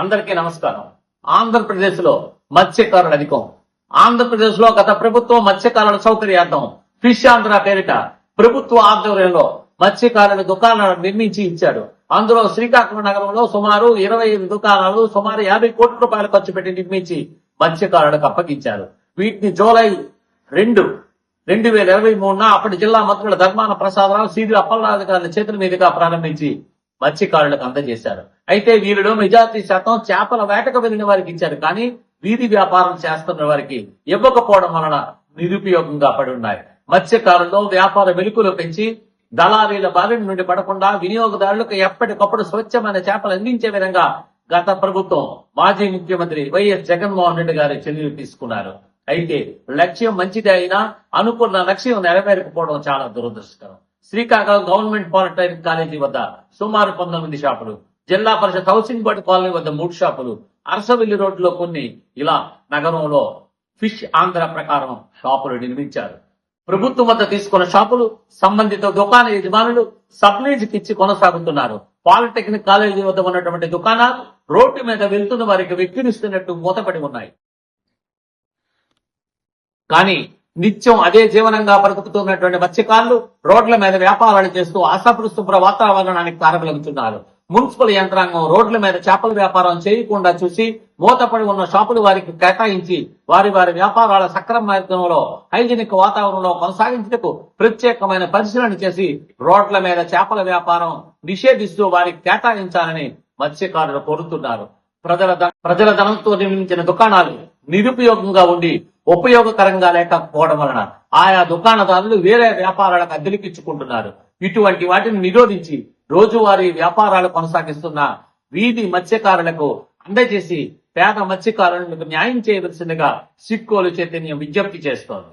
అందరికీ నమస్కారం. ఆంధ్రప్రదేశ్లో మత్స్యకారుల అధికం. ఆంధ్రప్రదేశ్లో గత ప్రభుత్వం మత్స్యకారుల సౌకర్యార్థం ఫిష్ ఆంధ్ర పేరిట ప్రభుత్వ ఆధ్వర్యంలో మత్స్యకారుల దుకాణాలు నిర్మించి ఇచ్చాడు. అందులో శ్రీకాకుళం నగరంలో సుమారు ఇరవై ఐదు దుకాణాలు సుమారు యాభై కోట్ల రూపాయలు ఖర్చు పెట్టి నిర్మించి మత్స్యకారులకు అప్పగించారు. వీటిని జూలై రెండు రెండు వేల ఇరవై మూడున అప్పటి జిల్లా మంత్రుల ధర్మాన ప్రసాదరావు సీది అప్పలరాజు గారి చేతుల మీదుగా ప్రారంభించి మత్స్యకారులకు అందజేశారు. అయితే వీరిలో మెజార్టీ శాతం చేపల వేటకు వెళ్ళిన వారికి ఇచ్చారు. కానీ వీధి వ్యాపారం చేస్తున్న వారికి ఇవ్వకపోవడం వలన నిరుపయోగంగా పడి ఉన్నాయి. మత్స్యకారుల్లో వ్యాపార వెలుకులు పెంచి దళారీల బారి నుండి పడకుండా వినియోగదారులకు ఎప్పటికప్పుడు స్వచ్ఛమైన చేపలు అందించే విధంగా గత ప్రభుత్వం మాజీ ముఖ్యమంత్రి వైఎస్ జగన్మోహన్ రెడ్డి గారి చర్యలు తీసుకున్నారు. అయితే లక్ష్యం మంచిదే అయినా అనుకున్న లక్ష్యం నెరవేరకపోవడం చాలా దురదృష్టకరం. శ్రీకాకుళం గవర్నమెంట్ పాలిటెక్నిక్ కాలేజీ వద్ద సుమారు పంతొమ్మిది షాపులు జిల్లా పరిషత్ హౌసింగ్ బోర్డు కాలనీ వద్ద మూడు షాపులు అరసవెల్లి రోడ్లో కొన్ని ఇలా నగరంలో ఫిష్ ఆంధ్ర ప్రకారం షాపులు నిర్మించారు. ప్రభుత్వం వద్ద తీసుకున్న షాపులు సంబంధిత దుకాణ యజమానులు సబ్లీజ్కి ఇచ్చి కొనసాగుతున్నారు. పాలిటెక్నిక్ కాలేజీ వద్ద ఉన్నటువంటి దుకాణాలు రోడ్డు మీద వెళ్తున్న వారికి వెక్కిరిస్తున్నట్టు మూతపడి ఉన్నాయి. కానీ నిత్యం అదే జీవనంగా బ్రతుకుతున్నటువంటి మత్స్యకారులు రోడ్ల మీద వ్యాపారాలు చేస్తూ అసపరిశుభ్ర వాతావరణానికి కారకలుగుతున్నారు. మున్సిపల్ యంత్రాంగం రోడ్ల మీద చేపల వ్యాపారం చేయకుండా చూసి మూతపడి ఉన్న షాపులు వారికి కేటాయించి వారి వారి వ్యాపారాల సక్రమ మార్గంలో హైజీనిక్ వాతావరణంలో కొనసాగించేందుకు ప్రత్యేకమైన పరిశీలన చేసి రోడ్ల మీద చేపల వ్యాపారం నిషేధిస్తూ వారికి కేటాయించాలని మత్స్యకారులు కోరుతున్నారు. ప్రజల ప్రజల ధనంతో నిర్మించిన దుకాణాలు నిరుపయోగంగా ఉండి ఉపయోగకరంగా లేకపోవడం వలన ఆయా దుకాణదారులు వేరే వ్యాపారాలకు అద్దెలకిచ్చుకుంటున్నారు. ఇటువంటి వాటిని నిరోధించి రోజువారీ వ్యాపారాలు కొనసాగిస్తున్న వీధి మత్స్యకారులకు అందజేసి పేద మత్స్యకారులకు న్యాయం చేయవలసిందిగా సిక్కోలు చైతన్యం విజ్ఞప్తి చేస్తోంది.